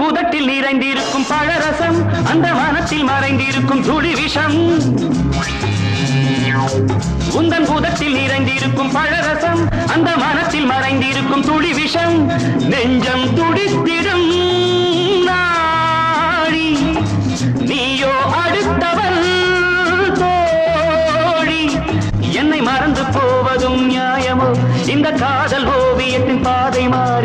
உங்கள் பூதத்தில் நிறைந்திருக்கும் பழரசம் அந்த வானத்தில் மறைந்திருக்கும் துளி விஷம். உந்தன் பூதத்தில் நிறைந்திருக்கும் பழரசம் அந்த மனத்தில் மறைந்திருக்கும் துளி விஷம். நெஞ்சம் துடித்திடும் நாடி நீயோ அடுத்தவள் தோழி. என்னை மறந்து போவதும் நியாயமோ? இந்த காதல் ஓவியத்தின் பா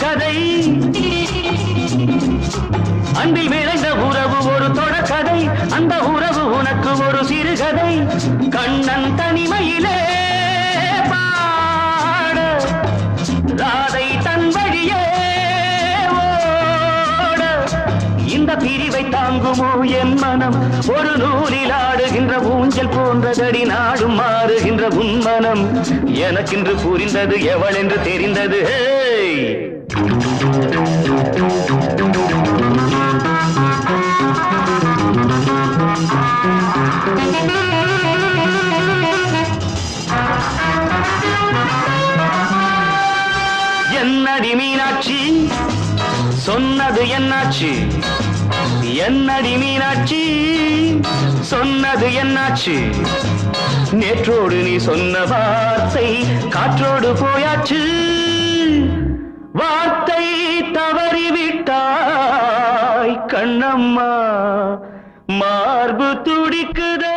கதை. அன்பில் விளைந்த உறவு ஒரு தொடர்கதை அந்த உறவு உனக்கு ஒரு சிறுகதை. கண்ணன் தனிமையிலே பிரிவை தாங்குமோ என் மனம்? ஒரு நூலில் ஆடுகின்ற ஊஞ்சல் போன்றதடி நாடும் மாறுகின்ற உன் மனம். எனக்கென்று புரிந்தது எவள் என்று தெரிந்தது என்னடி மீனாட்சி? சொன்னது என்னாச்சு? என்னடி மீனாட்சி? சொன்னது என்னாச்சு? நேற்றோடு நீ சொன்ன வார்த்தை காற்றோடு போயாச்சு. வார்த்தை தவறிவிட்டாய் கண்ணம்மா. மார்பு துடிக்குத.